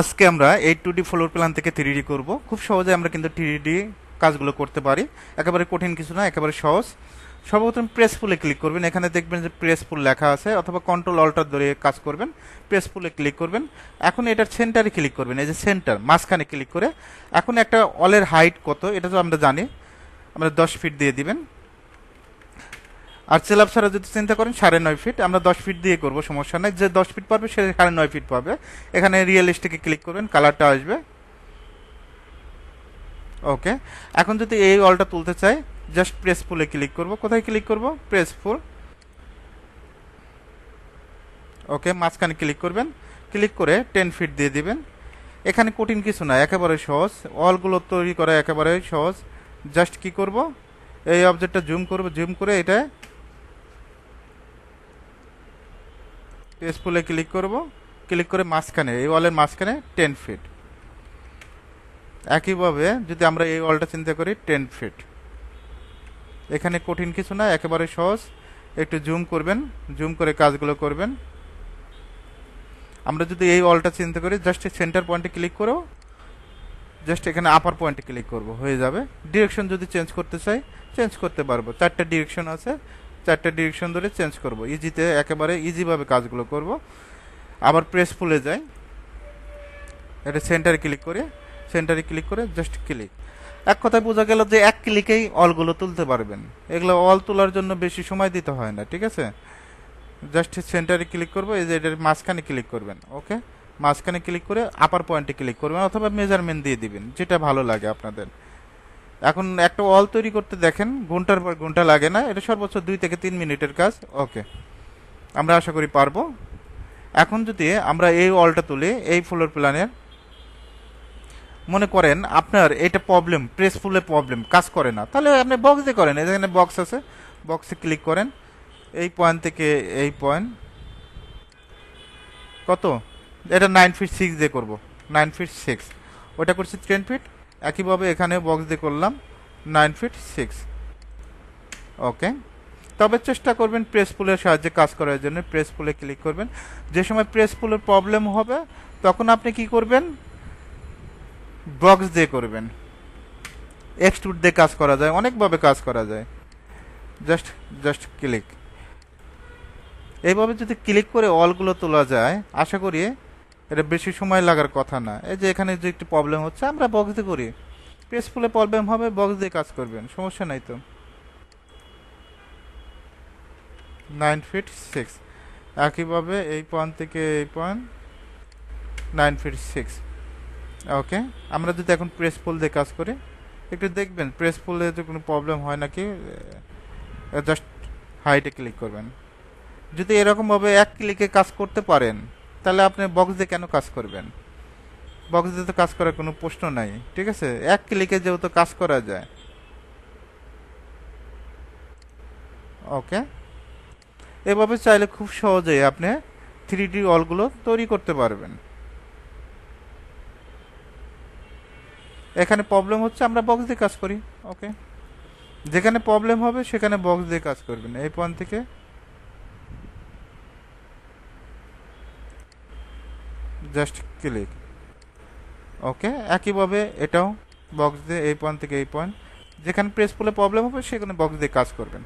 আজকে আমরা এই টু ডি ফ্লোর প্ল্যান থেকে থ্রি ডি করব। খুব সহজে আমরা কিন্তু থ্রি ডি কাজগুলো করতে পারি। একেবারে কঠিন কিছু না একেবারে সহজ। সর্বপ্রথম প্রেস পুলে ক্লিক করবেন। এখানে দেখবেন যে প্রেস পুল লেখা আছে, অথবা কন্ট্রোল অল্টার ধরে কাজ করবেন। প্রেস পুলে ক্লিক করবেন। এখন এটার সেন্টারে ক্লিক করবেন, এই যে সেন্টার মাঝখানে ক্লিক করে। এখন একটা অলের হাইট কত, এটা তো আমরা জানি। আমরা দশ ফিট দিয়ে দিবেন। আর চেলাপ ছাড়া যদি চিন্তা করেন, সাড়ে নয় ফিট আমরা দশ ফিট দিয়ে করব, সমস্যা নেই। যে দশ ফিট পাবে সে সাড়ে নয় ফিট পাবে। এখানে রিয়েলিস্টিকে ক্লিক করবেন কালারটা আসবে। ওকে এখন যদি এই অলটা তুলতে চাই জাস্ট প্রেস ফুলে ক্লিক করব। কোথায় ক্লিক করব? প্রেস ফুল ওকে মাঝখানে ক্লিক করবেন। ক্লিক করে টেন ফিট দিয়ে দিবেন। এখানে কঠিন কিছু না, একেবারে সহজ। অলগুলো তৈরি করা একেবারে সহজ। জাস্ট কি করব? এই অবজেক্টটা জুম করব জুম করে এটা ফুলে ক্লিক করব। ক্লিক করে মাঝখানে, এই ওয়ালের মাঝখানে টেন ফিট একইভাবে যদি আমরা এই ওয়ালটা চিন্তা করি টেন ফিট এখানে কঠিন কিছু না, একেবারে সহজ। একটু জুম করবেন জুম করে কাজগুলো করবেন। আমরা যদি এই ওয়ালটা চিন্তা করি জাস্ট সেন্টার পয়েন্টে ক্লিক করো জাস্ট এখানে আপার পয়েন্টে ক্লিক করব, হয়ে যাবে। ডিরেকশন যদি চেঞ্জ করতে চাই চেঞ্জ করতে পারব। চারটা ডিরেকশন আছে। চারটা ডিরেকশন ধরে চেঞ্জ করব। ইজিতে একেবারে ইজিভাবে কাজগুলো করব। আবার প্রেস ফুলে যাই। এটা সেন্টারে ক্লিক করে সেন্টারে ক্লিক করে জাস্ট ক্লিক এক কথায় বোঝা গেল যে এক ক্লিকেই অলগুলো তুলতে পারবেন। এগুলো অল তোলার জন্য বেশি সময় দিতে হয় না, ঠিক আছে? জাস্ট সেন্টারে ক্লিক করব, এই যে এটার মাঝখানে ক্লিক করবেন ওকে মাঝখানে ক্লিক করে আপার পয়েন্টে ক্লিক করবেন অথবা মেজারমেন্ট দিয়ে দিবেন, যেটা ভালো লাগে আপনাদের। এখন একটা ওয়াল তৈরি করতে দেখেন, ঘণ্টার পর ঘণ্টা লাগে না, এটা সর্বোচ্চ দুই থেকে তিন মিনিটের কাজ, ওকে। আমরা আশা করি পারব। এখন যদি আমরা এই ওয়ালটা তুলি, এই ফ্লোর প্ল্যানের মনে করেন আপনার এটা প্রবলেম প্রেস ফুলে প্রবলেম কাজ করে না। তাহলে আপনি বক্স দিয়ে করেন এখানে বক্স আছে বক্সে ক্লিক করেন, এই পয়েন্ট থেকে এই পয়েন্ট কত? এটা নাইন ফিট সিক্স দিয়ে করব নাইন ফিট সিক্স ওটা করছি টেন ফিট একইভাবে এখানে বক্স দিয়ে করলাম নাইন ফিট সিক্স ওকে তবে চেষ্টা করবেন প্রেস পুলের সাহায্যে কাজ করার জন্য। প্রেস পুলে ক্লিক করবেন। যে সময় প্রেস পুলের প্রবলেম হবে, তখন আপনি কি করবেন? বক্স দিয়ে করবেন। এক্সট্রুড দিয়ে কাজ করা যায়, অনেকভাবে কাজ করা যায়। জাস্ট জাস্ট ক্লিক এইভাবে যদি ক্লিক করে অলগুলো তোলা যায়, আশা করি এটা বেশি সময় লাগার কথা না। এই যে এখানে যে একটু প্রবলেম হচ্ছে, আমরা বক্স দিয়ে করি। প্রেস ফুলে প্রবলেম হবে বক্স দিয়ে কাজ করবেন, সমস্যা নাই তো। নাইন ফিট সিক্স একইভাবে এই পয়েন্ট থেকে এই point nine feet six okay আমরা যদি এখন প্রেস পুল দিয়ে কাজ করি, একটু দেখবেন প্রেস পুলে যদি কোনো প্রবলেম হয় নাকি জাস্ট হাইটে ক্লিক করবেন। যদি এরকমভাবে এক ক্লিকে কাজ করতে পারেন তাহলে আপনি বক্স দিয়ে কেন কাজ করবেন? বক্স দিয়ে তো কাজ করার কোনো প্রশ্ন নাই, ঠিক আছে? এক ক্লিকে যেহেতু কাজ করা যায়। ওকে এভাবে চাইলে খুব সহজেই আপনি থ্রি ডি অলগুলো তৈরি করতে পারবেন। এখানে প্রবলেম হচ্ছে আমরা বক্স দিয়ে কাজ করি ওকে যেখানে প্রবলেম হবে সেখানে বক্স দিয়ে কাজ করবেন। এই পয়েন্ট থেকে জাস্ট ক্লিক ওকে একইভাবে এটাও বক্স দিয়ে, এই পয়েন্ট থেকে এই পয়েন্ট যেখানে প্রেস পুলে প্রবলেম হবে, সেখানে বক্স দিয়ে কাজ করবেন।